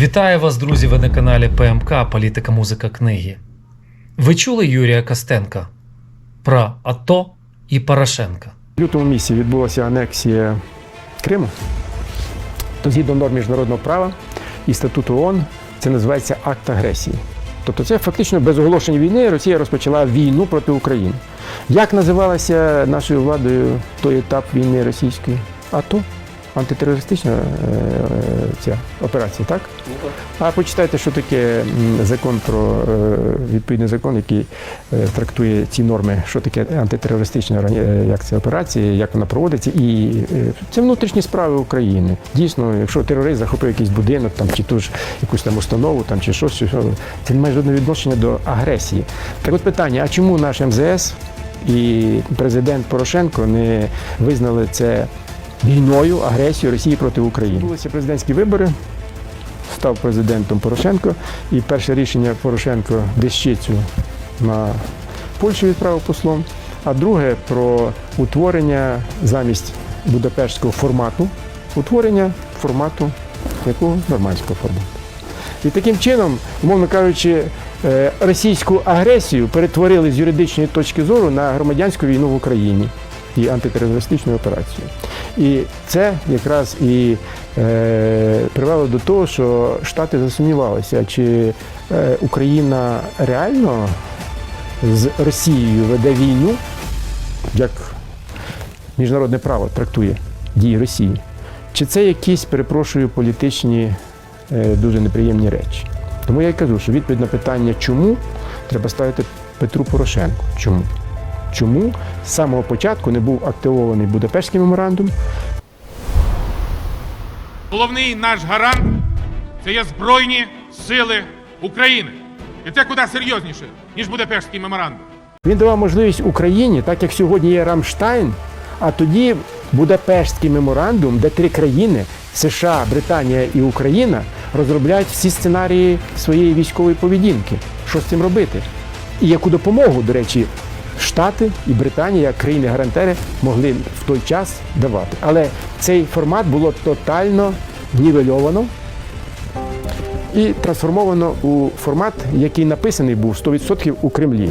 Вітаю вас, друзі, ви на каналі ПМК Політика, музика, книги. Ви чули Юрія Костенка про АТО і Порошенка? В лютому місяці відбулася анексія Криму. То згідно норм міжнародного права і статуту ООН це називається акт агресії. Тобто це фактично без оголошення війни Росія розпочала війну проти України. Як називалася нашою владою той етап війни російської? АТО? Антитерористична е, е, ця операція, так? А почитайте, що таке закон про е, відповідний закон, який трактує ці норми, що таке антитерористична як це операція, як вона проводиться, і це внутрішні справи України. Дійсно, якщо терорист захопив якийсь будинок, там чи ту ж якусь там установу, там чи щось, це не має жодного відношення до агресії. Так от питання: а чому наш МЗС і президент Порошенко не визнали це війною, агресією Росії проти України? Відбулися президентські вибори став президентом Порошенко, і перше рішення Порошенко Дещицю на Польщу відправив послом, а друге про утворення замість Будапештського формату, утворення формату якого нормандського формату. І таким чином, умовно кажучи, е, російську агресію перетворили з юридичної точки зору на громадянську війну в Україні і антитерористичну операцію. І це якраз і е, привело до того, що Штати засумнівалися, чи е, Україна реально з Росією веде війну, як міжнародне право трактує дії Росії, чи це якісь, перепрошую, політичні е, дуже неприємні речі. Тому я й кажу, що відповідь на питання, чому треба ставити Петру Порошенку. Чому? Чому з самого початку не був активований Будапештський меморандум, Головний наш гарант це є Збройні Сили України. І це куди серйозніше, ніж Будапештський меморандум. Він давав можливість Україні, так як сьогодні є Рамштайн, а тоді Будапештський меморандум, де три країни США, Британія і Україна розробляють всі сценарії своєї військової поведінки. Що з цим робити? І яку допомогу, до речі, Штати і Британія, як країни-гарантери, могли в той час давати. Але цей формат було тотально нівельовано і трансформовано у формат, який написаний був 100% у Кремлі.